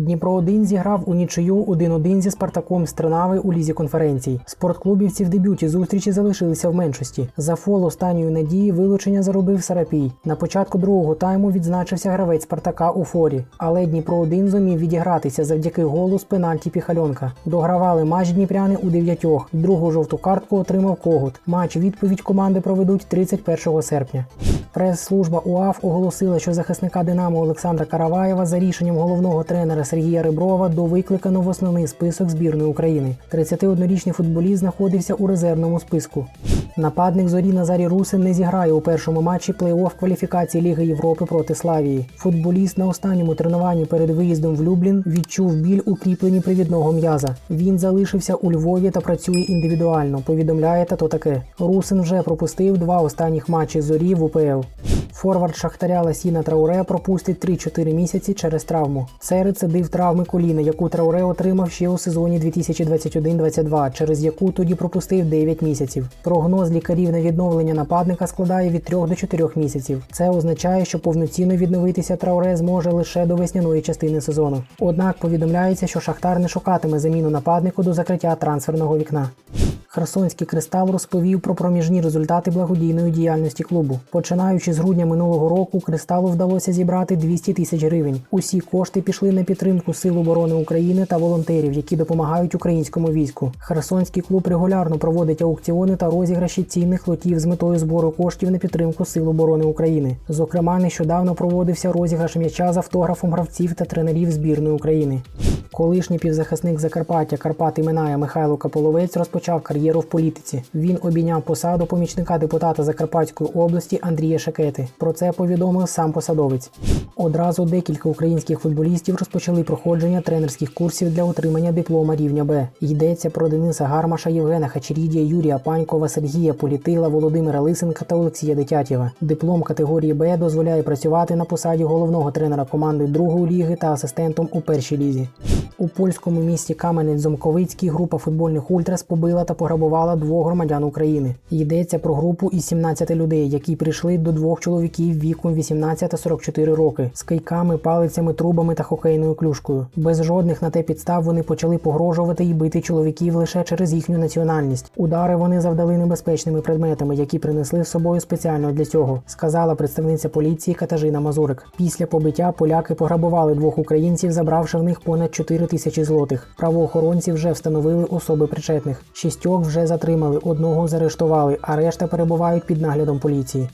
Дніпро 1 зіграв у нічию 1-1 зі Спартаком з Трнави у лізі конференцій. Спортклубівці в дебюті зустрічі залишилися в меншості. За фол останньої надії вилучення заробив Сарапій. На початку другого тайму відзначився гравець Спартака у форі, але Дніпро 1 зумів відігратися завдяки голу з пенальті Піхальонка. Догравали матч дніпряни у дев'ятьох. Другу жовту картку отримав Когут. Матч відповідь команди проведуть 31 серпня. Прес-служба УАФ оголосила, що захисника Динамо Олександра Караваєва за рішенням головного тренера Сергія Реброва довикликано в основний список збірної України. 31-річний футболіст знаходився у резервному списку. Нападник зорі Назарій Русин не зіграє у першому матчі плей-офф кваліфікації Ліги Європи проти Славії. Футболіст на останньому тренуванні перед виїздом в Люблін відчув біль у кріпленні привідного м'яза. Він залишився у Львові та працює індивідуально. Повідомляє та то таке. Русин вже пропустив два останніх матчі зорі в УПЛ. Форвард Шахтаря Ласіна Трауре пропустить 3-4 місяці через травму. Це рецидив травми коліна, яку Трауре отримав ще у сезоні 2021-22, через яку тоді пропустив 9 місяців. Прогноз лікарів на відновлення нападника складає від 3 до 4 місяців. Це означає, що повноцінно відновитися Трауре зможе лише до весняної частини сезону. Однак повідомляється, що Шахтар не шукатиме заміну нападнику до закриття трансферного вікна. Херсонський кристал розповів про проміжні результати благодійної діяльності клубу. Починаючи з грудня минулого року, кристалу вдалося зібрати 200 тисяч гривень. Усі кошти пішли на підтримку Сил оборони України та волонтерів, які допомагають українському війську. Херсонський клуб регулярно проводить аукціони та розіграші цінних лотів з метою збору коштів на підтримку Сил оборони України. Зокрема, нещодавно проводився розіграш м'яча з автографом гравців та тренерів збірної України. Колишній півзахисник Закарпаття Карпати Минає Михайло Каполовець розпочав кар'єру в політиці. Він обійняв посаду помічника депутата Закарпатської області Андрія Шакети. Про це повідомив сам посадовець. Одразу декілька українських футболістів розпочали проходження тренерських курсів для отримання диплома рівня Б. Йдеться про Дениса Гармаша, Євгена Хачерідія, Юрія Панькова, Сергія Політила, Володимира Лисенка та Олексія Дитятєва. Диплом категорії Б дозволяє працювати на посаді головного тренера команди другої ліги та асистентом у першій лізі. У польському місті Кам'янець-Зомковицький група футбольних ультрас побила та пограбувала двох громадян України. Йдеться про групу із 17 людей, які прийшли до двох чоловіків віком 18 та 44 роки з кийками, палицями, трубами та хокейною клюшкою. Без жодних на те підстав вони почали погрожувати і бити чоловіків лише через їхню національність. Удари вони завдали небезпечними предметами, які принесли з собою спеціально для цього, сказала представниця поліції Катажина Мазурик. Після побиття поляки пограбували двох українців, забравши в них понад 4 тисячі злотих. Правоохоронці вже встановили особи причетних. Шістьох вже затримали, одного заарештували, а решта перебувають під наглядом поліції.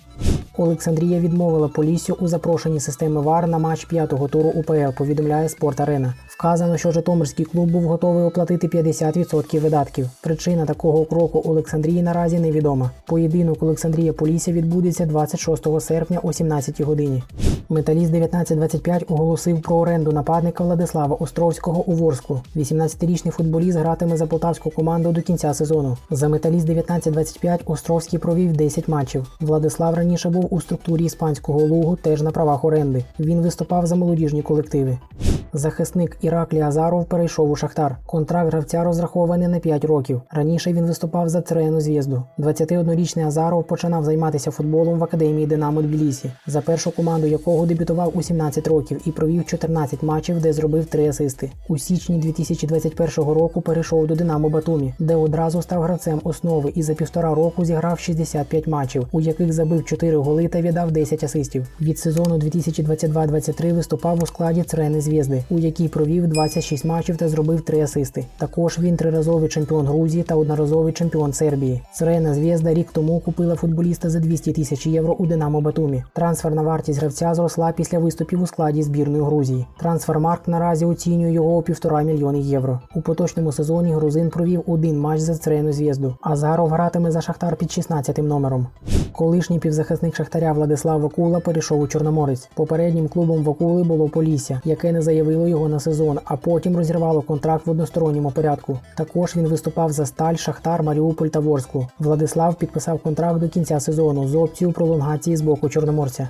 Олександрія відмовила Поліссю у запрошенні системи ВАР на матч п'ятого туру УПЛ, повідомляє Спорт Арена. Вказано, що Житомирський клуб був готовий оплатити 50% видатків. Причина такого кроку Олександрії наразі невідома. Поєдинок Олександрія Полісся відбудеться 26 серпня о 17 годині. Металіст 1925 оголосив про оренду нападника Владислава Островського у Ворску. 18-річний футболіст гратиме за полтавську команду до кінця сезону. За металіст 1925 Островський провів 10 матчів. Владислав раніше був у структурі іспанського лугу, теж на правах оренди. Він виступав за молодіжні колективи. Захисник Іраклі Азаров перейшов у Шахтар. Контракт гравця розрахований на 5 років. Раніше він виступав за Црену Зв'язду. 21-річний Азаров починав займатися футболом в академії Динамо Тбілісі, за першу команду якого дебютував у 17 років і провів 14 матчів, де зробив 3 асисти. У січні 2021 року перейшов до Динамо Батумі, де одразу став гравцем основи і за півтора року зіграв 65 матчів, у яких забив 4 голи та віддав 10 асистів. Від сезону 2022-23 виступав у складі Црени Зв'язди, у якій провів 26 матчів та зробив 3 асисти. Також він триразовий чемпіон Грузії та одноразовий чемпіон Сербії. Црена Зв'язда рік тому купила футболіста за 200 тисяч євро у Динамо Батумі. Трансферна вартість гравця зросла після виступів у складі збірної Грузії. Трансфермарк наразі оцінює його у півтора мільйони євро. У поточному сезоні грузин провів один матч за Црену Зв'язду. Азаров гратиме за Шахтар під 16 номером. Колишній півзахисник Шахтаря Владислав Вакула перейшов у Чорноморець. Попереднім клубом Вакули було Полісся, яке не заявило його на сезон, а потім розірвало контракт в односторонньому порядку. Також він виступав за Сталь, Шахтар, Маріуполь та Ворсклу. Владислав підписав контракт до кінця сезону з опцією пролонгації з боку Чорноморця.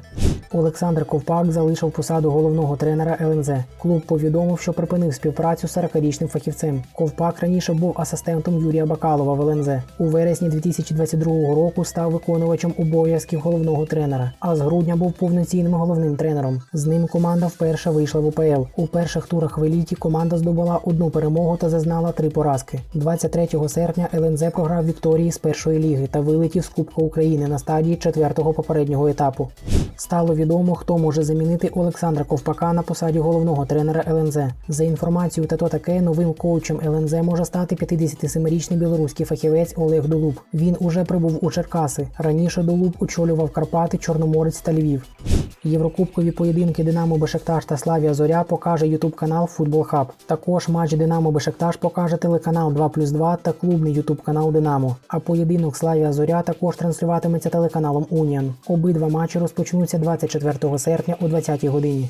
Олександр Ковпак залишив посаду головного тренера ЛНЗ. Клуб повідомив, що припинив співпрацю з 40-річним фахівцем. Ковпак раніше був асистентом Юрія Бакалова в ЛНЗ. У вересні 2022 року став виконувачем обов'язків головного тренера, а з грудня був повноцінним головним тренером. З ним команда вперше вийшла в УПЛ. У перших турах в еліті команда здобула одну перемогу та зазнала три поразки. 23 серпня ЛНЗ програв Вікторії з першої ліги та вилетів з Кубка України на стадії четвертого попереднього етапу. Стало відомо, хто може замінити Олександра Ковпака на посаді головного тренера ЛНЗ. За інформацією та то таке, новим коучем ЛНЗ може стати 57-річний білоруський фахівець Олег Долуб. Він уже прибув у Черкаси. Раніше Долуб очолював Карпати, Чорноморець та Львів. Єврокубкові поєдинки Динамо Бешекташ та Славія Зоря покаже Ютуб канал Футбол Хаб. Також матч Динамо Бешекташ покаже телеканал 2 плюс 2 та клубний Ютуб канал Динамо. А поєдинок Славія Зоря також транслюватиметься телеканалом Уніан. Обидва матчі розпочнуться 24 серпня о 20 годині.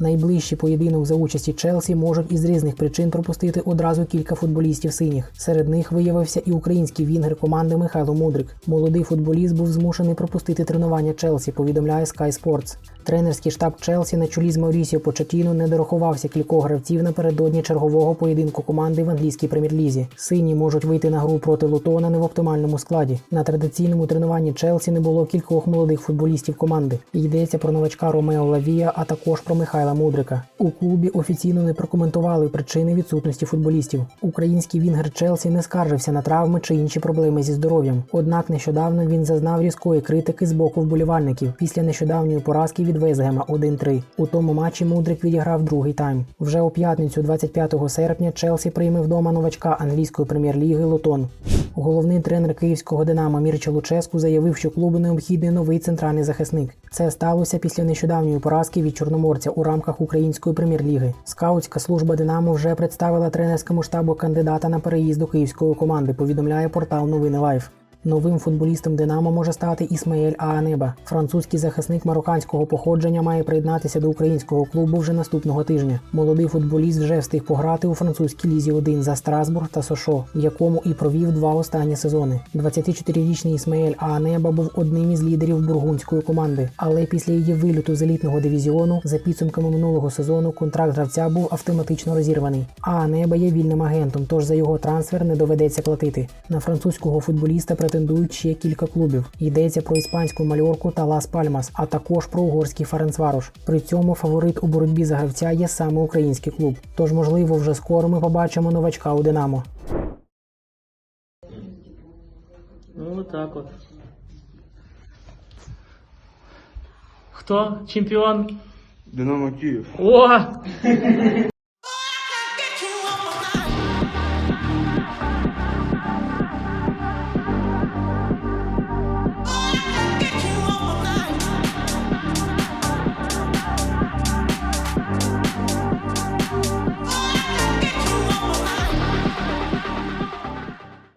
Найближчий поєдинок за участі Челсі можуть із різних причин пропустити одразу кілька футболістів синіх. Серед них виявився і український вінгер команди Михайло Мудрик. Молодий футболіст був змушений пропустити тренування Челсі, повідомляє Sky Sports. Тренерський штаб Челсі на чолі з Маурісіо Початіно не дорахувався кількох гравців напередодні чергового поєдинку команди в англійській прем'єр-лізі. Сині можуть вийти на гру проти Лутона не в оптимальному складі. На традиційному тренуванні Челсі не було кількох молодих футболістів команди. Йдеться про новачка Ромео Лавія, а також про Михайла Мудрика. У клубі офіційно не прокоментували причини відсутності футболістів. Український вінгер Челсі не скаржився на травми чи інші проблеми зі здоров'ям. Однак нещодавно він зазнав різкої критики з боку вболівальників після нещодавньої поразки від Везгема 1-3. У тому матчі Мудрик відіграв другий тайм. Вже у п'ятницю, 25 серпня, Челсі прийме вдома новачка англійської прем'єр-ліги Лутон. Головний тренер київського Динамо Мірча Луческу заявив, що клубу необхідний новий центральний захисник. Це сталося після нещодавньої поразки від Чорноморця у рамках української прем'єр-ліги. Скаутська служба Динамо вже представила тренерському штабу кандидата на переїзд до київської команди. Повідомляє портал Новини Лайф. Новим футболістом Динамо може стати Ісмаель Аанеба. Французький захисник марокканського походження має приєднатися до українського клубу вже наступного тижня. Молодий футболіст вже встиг пограти у французькій лізі 1 за Страсбург та Сошо, в якому і провів два останні сезони. 24-річний Ісмаель Аанеба був одним із лідерів бургундської команди, але після її виліту з елітного дивізіону за підсумками минулого сезону контракт гравця був автоматично розірваний. Аанеба є вільним агентом, тож за його трансфер не доведеться платити. На французького футболіста претендують ще кілька клубів. Йдеться про іспанську мальорку та Лас Пальмас, а також про угорський Ференцварош. При цьому фаворит у боротьбі за гравця є саме український клуб. Тож, можливо, вже скоро ми побачимо новачка у Динамо. Ну, вот так вот. Кто чемпион? Динамо Київ. О!